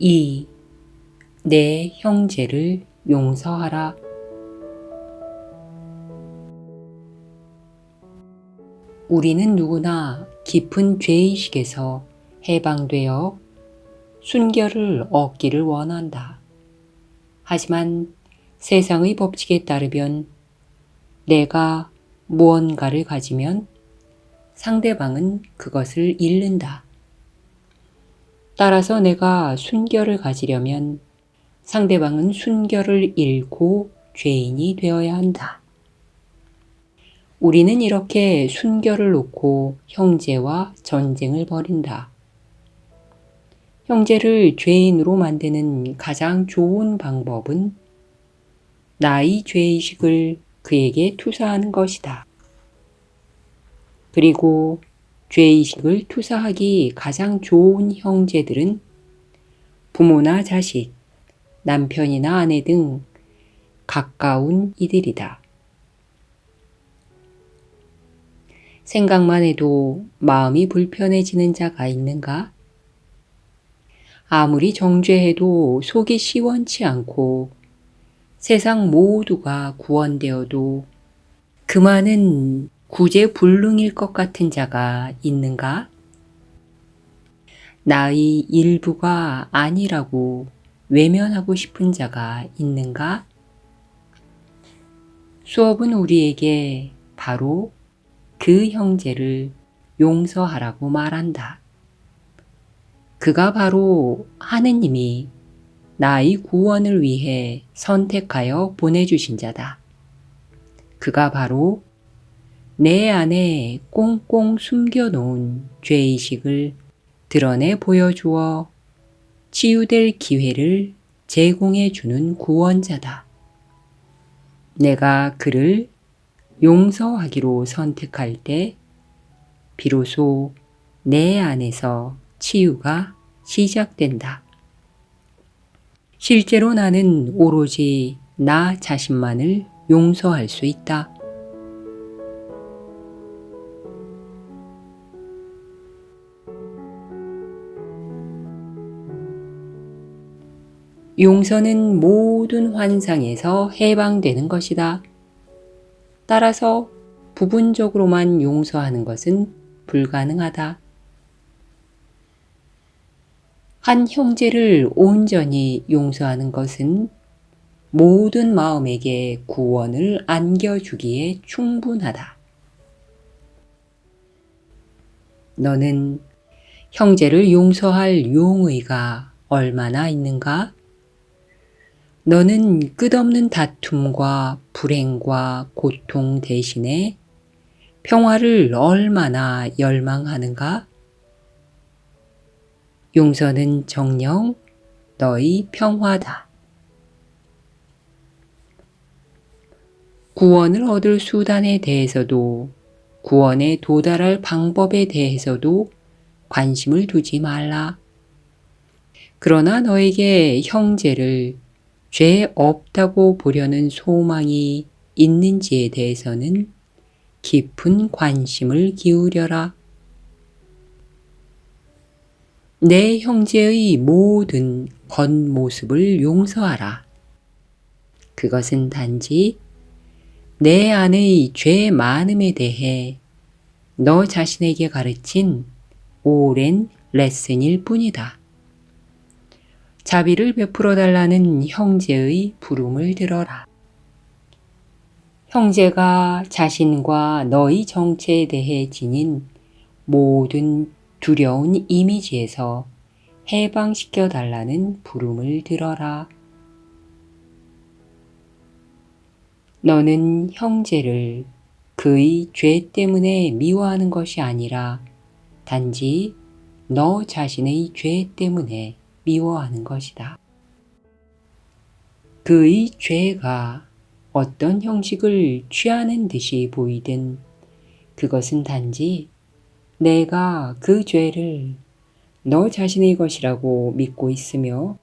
2. 내 형제를 용서하라. 우리는 누구나 깊은 죄의식에서 해방되어 순결을 얻기를 원한다. 하지만 세상의 법칙에 따르면 내가 무언가를 가지면 상대방은 그것을 잃는다. 따라서 내가 순결을 가지려면 상대방은 순결을 잃고 죄인이 되어야 한다. 우리는 이렇게 순결을 놓고 형제와 전쟁을 벌인다. 형제를 죄인으로 만드는 가장 좋은 방법은 나의 죄의식을 그에게 투사하는 것이다. 그리고 죄의식을 투사하기 가장 좋은 형제들은 부모나 자식, 남편이나 아내 등 가까운 이들이다. 생각만 해도 마음이 불편해지는 자가 있는가? 아무리 정죄해도 속이 시원치 않고 세상 모두가 구원되어도 그만은 구제불능일 것 같은 자가 있는가? 나의 일부가 아니라고 외면하고 싶은 자가 있는가? 수업은 우리에게 바로 그 형제를 용서하라고 말한다. 그가 바로 하느님이 나의 구원을 위해 선택하여 보내주신 자다. 그가 바로 내 안에 꽁꽁 숨겨놓은 죄의식을 드러내 보여주어 치유될 기회를 제공해 주는 구원자다. 내가 그를 용서하기로 선택할 때 비로소 내 안에서 치유가 시작된다. 실제로 나는 오로지 나 자신만을 용서할 수 있다. 용서는 모든 환상에서 해방되는 것이다. 따라서 부분적으로만 용서하는 것은 불가능하다. 한 형제를 온전히 용서하는 것은 모든 마음에게 구원을 안겨주기에 충분하다. 너는 형제를 용서할 용의가 얼마나 있는가? 너는 끝없는 다툼과 불행과 고통 대신에 평화를 얼마나 열망하는가? 용서는 정령 너희 평화다. 구원을 얻을 수단에 대해서도 구원에 도달할 방법에 대해서도 관심을 두지 말라. 그러나 너에게 형제를 죄 없다고 보려는 소망이 있는지에 대해서는 깊은 관심을 기울여라. 내 형제의 모든 겉모습을 용서하라. 그것은 단지 내 안의 죄 많음에 대해 너 자신에게 가르친 오랜 레슨일 뿐이다. 자비를 베풀어 달라는 형제의 부름을 들어라. 형제가 자신과 너의 정체에 대해 지닌 모든 두려운 이미지에서 해방시켜 달라는 부름을 들어라. 너는 형제를 그의 죄 때문에 미워하는 것이 아니라 단지 너 자신의 죄 때문에 미워하는 것이다. 그의 죄가 어떤 형식을 취하는 듯이 보이든 그것은 단지 내가 그 죄를 너 자신의 것이라고 믿고 있으며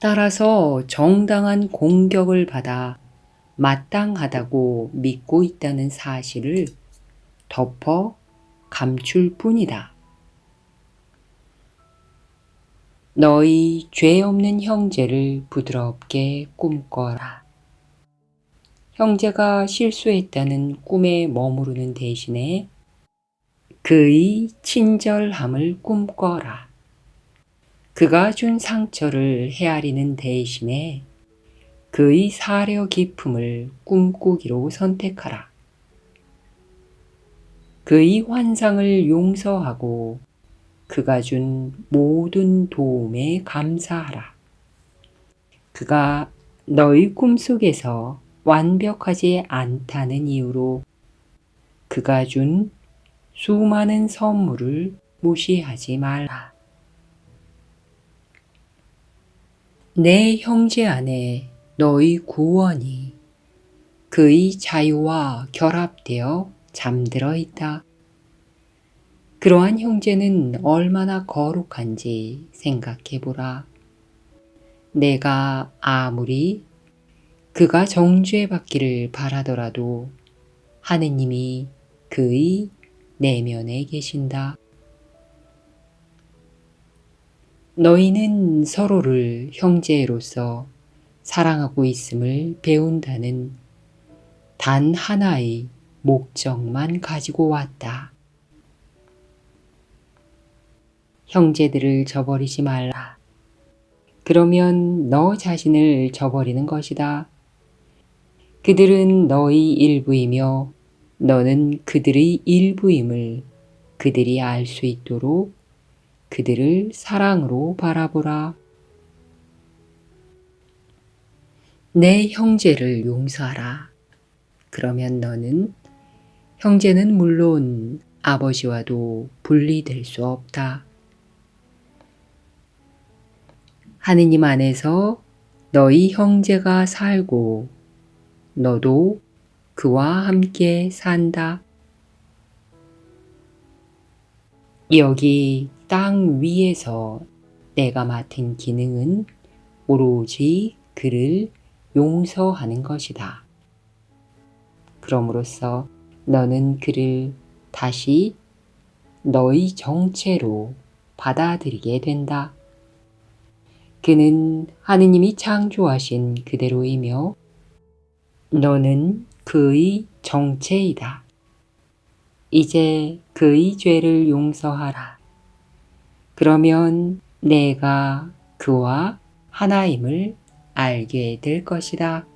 따라서 정당한 공격을 받아 마땅하다고 믿고 있다는 사실을 덮어 감출 뿐이다. 너희 죄 없는 형제를 부드럽게 꿈꿔라. 형제가 실수했다는 꿈에 머무르는 대신에 그의 친절함을 꿈꿔라. 그가 준 상처를 헤아리는 대신에 그의 사려 깊음을 꿈꾸기로 선택하라. 그의 환상을 용서하고 그가 준 모든 도움에 감사하라. 그가 너희 꿈속에서 완벽하지 않다는 이유로 그가 준 수많은 선물을 무시하지 말라. 내 형제 안에 너희 구원이 그의 자유와 결합되어 잠들어 있다. 그러한 형제는 얼마나 거룩한지 생각해 보라. 내가 아무리 그가 정죄 받기를 바라더라도 하느님이 그의 내면에 계신다. 너희는 서로를 형제로서 사랑하고 있음을 배운다는 단 하나의 목적만 가지고 왔다. 형제들을 저버리지 말라. 그러면 너 자신을 저버리는 것이다. 그들은 너희 일부이며 너는 그들의 일부임을 그들이 알 수 있도록 그들을 사랑으로 바라보라. 내 형제를 용서하라. 그러면 너는 형제는 물론 아버지와도 분리될 수 없다. 하느님 안에서 너희 형제가 살고 너도 그와 함께 산다. 여기 땅 위에서 내가 맡은 기능은 오로지 그를 용서하는 것이다. 그럼으로써 너는 그를 다시 너의 정체로 받아들이게 된다. 그는 하느님이 창조하신 그대로이며 너는 그의 정체이다. 이제 그의 죄를 용서하라. 그러면 내가 그와 하나임을 알게 될 것이다.